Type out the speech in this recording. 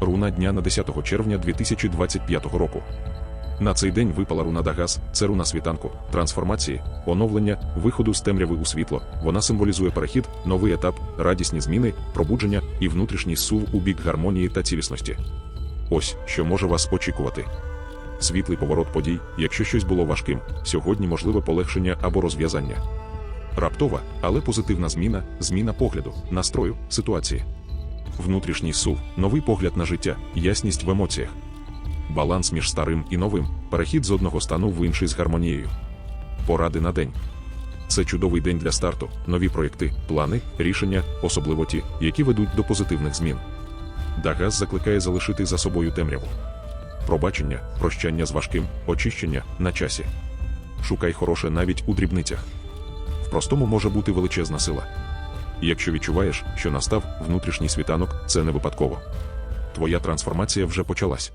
руна дня на 10 червня 2025 року. На цей день випала руна Дагас, це руна світанку, трансформації, оновлення, виходу з темряви у світло. Вона символізує перехід, новий етап, радісні зміни, пробудження і внутрішній сув у бік гармонії та цілісності. Ось що може вас очікувати. Світлий поворот подій, якщо щось було важким, сьогодні можливе полегшення або розв'язання. Раптова, але позитивна зміна, зміна погляду, настрою, ситуації. Внутрішній сув, новий погляд на життя, ясність в емоціях. Баланс між старим і новим, перехід з одного стану в інший з гармонією. Поради на день. Це чудовий день для старту, нові проєкти, плани, рішення, особливо ті, які ведуть до позитивних змін. Дагас закликає залишити за собою темряву. Пробачення, прощання з важким, очищення на часі. Шукай хороше навіть у дрібницях. В простому може бути величезна сила. Якщо відчуваєш, що настав внутрішній світанок, це не випадково. Твоя трансформація вже почалась.